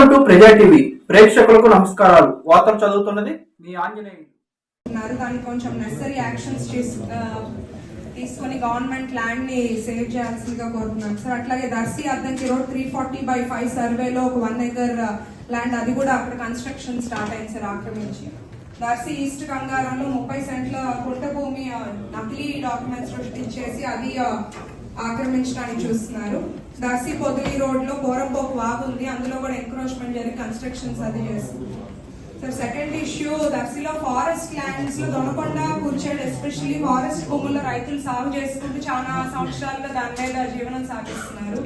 Welcome to ప్రజా TV ప్రేక్షకులకు నమస్కారాలు. వార్తలు చదువుతున్నది మీ ఆంజనేయులు. ఉన్నారు. దానికి కొంచెం నెసరీ యాక్షన్స్ తీసుకొని గవర్నమెంట్ ల్యాండ్ని సేవ్ చేయాల్సిందిగా కోరుతున్నాం సార్ అట్లాగే Darsi Addanki road three forty by five సర్వేలో ఒక వన్ ఎకర్ ల్యాండ్ అది కూడా అక్కడ కన్స్ట్రక్షన్ స్టార్ట్ అయింది సార్ ఆక్రమించి. దర్శి ఈస్ట్ కంగారంలో ముప్పై సెంట్ల కుంట భూమి నకిలీ డాక్యుమెంట్స్ సృష్టించేసి అది ఆక్రమించడానికి చూస్తున్నారు. దర్శి పొదిలి రోడ్లో బోరంపోకు వాగు ఉంది. అందులో కూడా ఎంక్రోచ్మెంట్ జరిగి కన్స్ట్రక్షన్స్ అది చేస్తుంది సార్ సెకండ్ ఇష్యూ దర్శిలో ఫారెస్ట్ ల్యాండ్స్లో దొనకొండ కూర్చోండి ఎస్పెషల్లీ ఫారెస్ట్ భూముల్లో రైతులు సాగు చేసుకుంటూ చాలా సంవత్సరాలుగా దాని మీద జీవనం సాగిస్తున్నారు.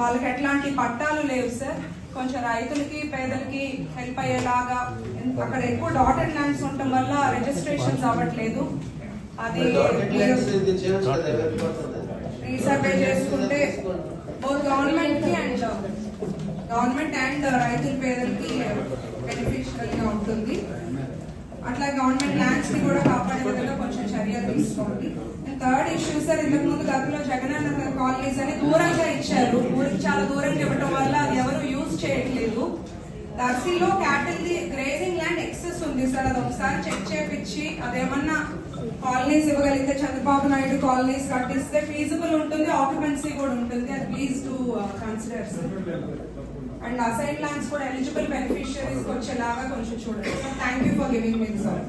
వాళ్ళకి ఎట్లాంటి పట్టాలు లేవు సార్ కొంచెం రైతులకి పేదలకి హెల్ప్ అయ్యేలాగా అక్కడ ఎక్కువ డాటెడ్ ల్యాండ్స్ ఉండటం వల్ల రిజిస్ట్రేషన్స్ అవ్వట్లేదు. అది రీసర్వే చేసుకుంటే బోత్ గవర్నమెంట్కి అండ్ గవర్నమెంట్ అండ్ రైతుల పేదలకి బెనిఫిషియల్గా ఉంటుంది. అట్లా గవర్నమెంట్ ల్యాండ్స్ని కూడా కాపాడే విధంగా కొంచెం చర్యలు తీసుకోండి. థర్డ్ ఇష్యూ సార్ ఇంతకు ముందు గతంలో జగనన్న కాలనీస్ అని దూరంగా ఇచ్చారు. ఊరికి చాలా దూరంగా ఇవ్వటం వల్ల అది ఎవరు యూజ్ చేయట్లేదు. దర్శిలో క్యాటిల్ ది గ్రేజింగ్ ఉంది సార్ అది ఒకసారి చెక్ చేపించి అదేమన్నా కాలనీస్ ఇవ్వగలిగితే చంద్రబాబు నాయుడు కాలనీస్ కట్టిస్తే ఫీజిబుల్ ఉంటుంది ఆక్యుపెన్సీ కూడా ఉంటుంది అది please to consider sir and assign lands కూడా ఎలిజిబుల్ బెనిఫిషియరీస్ వచ్చేలాగా కొంచెం చూడండి. Thank you for giving me sir